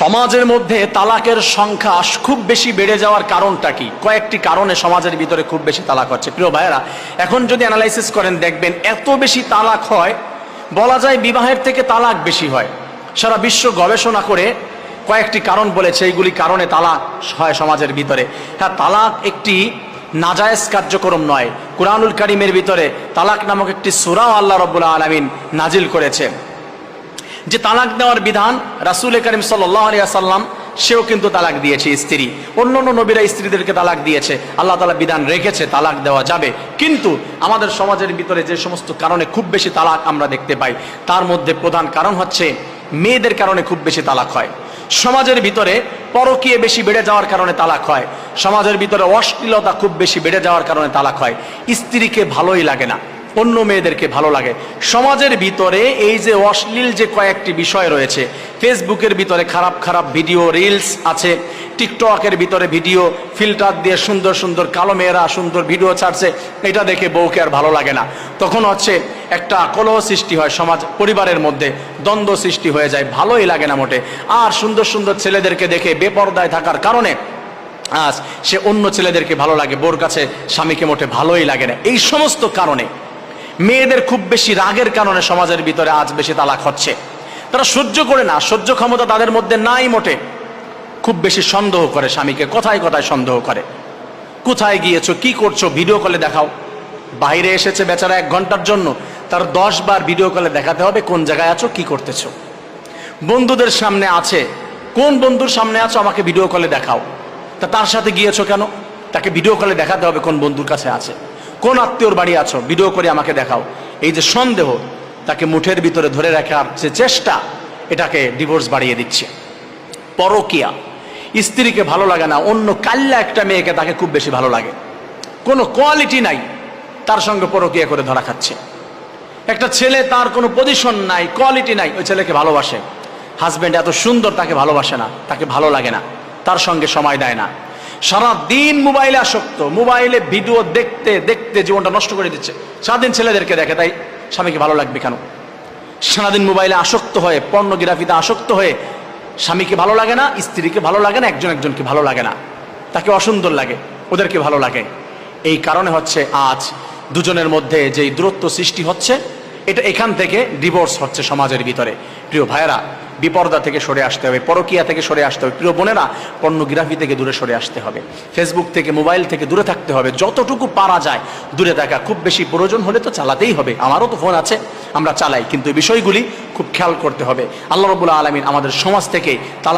সমাজের মধ্যে তালাকের সংখ্যা খুব বেশি বেড়ে যাওয়ার কারণটা কি? কয়েকটি কারণে সমাজের ভিতরে খুব বেশি তালাক হচ্ছে। প্রিয় ভাইয়েরা, এখন যদি অ্যানালাইসিস করেন, দেখবেন এত বেশি তালাক হয়, বলা যায় বিবাহের থেকে তালাক বেশি হয়। সারা বিশ্ব গবেষণা করে কয়েকটি কারণ বলেছে, এইগুলি কারণে তালাক হয় সমাজের ভিতরে। হ্যাঁ তালাক একটি নাজায়েজ কার্যক্রম নয়। কুরআনুল কারিমের ভিতরে তালাক নামক একটি সুরাও আল্লাহ রব্বুল্লাহ আলমিন নাজিল করেছেন। যে তালাক দেওয়ার বিধান রাসুল করিম সাল্লাম সেও কিন্তু তালাক দিয়েছে স্ত্রী। অন্য অন্য নবীরা স্ত্রীদেরকে তালাক দিয়েছে। আল্লাহ তালা বিধান রেখেছে, তালাক দেওয়া যাবে। কিন্তু আমাদের সমাজের ভিতরে যে সমস্ত কারণে খুব বেশি তালাক আমরা দেখতে পাই, তার মধ্যে প্রধান কারণ হচ্ছে মেয়েদের কারণে খুব বেশি তালাক হয়। সমাজের ভিতরে পরকীয় বেশি বেড়ে যাওয়ার কারণে তালাক হয়। সমাজের ভিতরে অশ্লীলতা খুব বেশি বেড়ে যাওয়ার কারণে তালাক হয়। স্ত্রীকে ভালোই লাগে না। অন্য মেয়েদেরকে ভালো লাগে। সমাজের ভিতরে এই যে অশ্লীল যে কয়েকটি বিষয় রয়েছে, ফেসবুকের ভিতরে খারাপ খারাপ ভিডিও, রিলস আছে, টিকটকের ভিতরে ভিডিও, ফিল্টার দিয়ে সুন্দর সুন্দর কালো মেয়েরা সুন্দর ভিডিও ছাড়ছে, এটা দেখে বউকে আর ভালো লাগে না। তখন হচ্ছে একটা কলহ সৃষ্টি হয় সমাজ, পরিবারের মধ্যে, দ্বন্দ্ব সৃষ্টি হয়ে যায়, ভালোই লাগে না মোটে। আর সুন্দর সুন্দর ছেলেদেরকে দেখে বেপর্দায় থাকার কারণে আজ সে অন্য ছেলেদেরকে ভালো লাগে, বোর কাছে স্বামীকে মোটে ভালোই লাগে না। এই সমস্ত কারণে মেয়েদের খুব বেশি রাগের কারণে সমাজের ভিতরে আজ বেশি তালাক হচ্ছে। তারা সহ্য করে না, সহ্য ক্ষমতা তাদের মধ্যে নাই মোটে। খুব বেশি সন্দেহ করে স্বামীকে, কথায় কথায় সন্দেহ করে। কোথায় গিয়েছো, কি করছ ভিডিও কলে দেখাও। বাইরে এসেছে বেচারা এক ঘণ্টার জন্য, তার দশ বার ভিডিও কলে দেখাতে হবে কোন জায়গায় আছো, কি করতেছো। বন্ধুদের সামনে আছে, কোন বন্ধুর সামনে আছো, আমাকে ভিডিও কলে দেখাও। তা তার সাথে গিয়েছো কেন? তাকে ভিডিও কলে দেখাতে হবে কোন বন্ধুর কাছে আছে। কোন আত্মীয়র বাড়ি আছো? ভিডিও করে আমাকে দেখাও। এই যে সন্দেহ, তাকে মুঠের ভিতরে ধরে রাখার যে চেষ্টা, এটাকে ডিভোর্স বাড়িয়ে দিচ্ছে। পরকিয়া। স্ত্রীকে ভালো লাগে না, অন্য কাল্লা একটা মেয়েকে তাকে খুব বেশি ভালো লাগে। কোনো কোয়ালিটি নাই, তার সঙ্গে পরকিয়া করে ধরা খাচ্ছে। একটা ছেলে তার কোনো পজিশন নাই কোয়ালিটি নাই, ওই ছেলেকে ভালোবাসে। হাজব্যান্ড এত সুন্দর, তাকে ভালোবাসে না, তাকে ভালো লাগে না, তার সঙ্গে সময় দেয় না। সারা দিন মোবাইলে আসক্ত, মোবাইলে ভিডিও দেখতে দেখতে জীবনটা নষ্ট করে দিচ্ছে। সারাদিন ছেলেদেরকে দেখে, তাই স্বামীকে ভালো লাগবে কেন? সারাদিন মোবাইলে আসক্ত হয়ে, পর্নোগ্রাফিতে আসক্ত হয়ে স্বামীকে ভালো লাগে না, স্ত্রীকে ভালো লাগে না, একজন একজনকে ভালো লাগে না। তাকে অসুন্দর লাগে, ওদেরকে ভালো লাগে। এই কারণে হচ্ছে আজ দুজনের মধ্যে যেই দূরত্ব সৃষ্টি হচ্ছে এটা এখান থেকে ডিভোর্স হচ্ছে সমাজের ভিতরে। প্রিয় ভাইয়েরা বিপর্দা থেকে সরে আসতে হবে, পরকিয়া থেকে সরে আসতে হবে। প্রিয় বোনেরা পর্নোগ্রাফি থেকে দূরে সরে আসতে হবে। ফেসবুক থেকে মোবাইল থেকে দূরে থাকতে হবে। যতটুকু পারা যায় দূরে থাকা। খুব বেশি প্রয়োজন হলে তো চালাতেই হবে। আমারও তো ফোন আছে, আমরা চালাই। কিন্তু বিষয়গুলি খুব খেয়াল করতে হবে। আল্লাহ রবুল্লা আলমিন আমাদের সমাজ থেকে তালা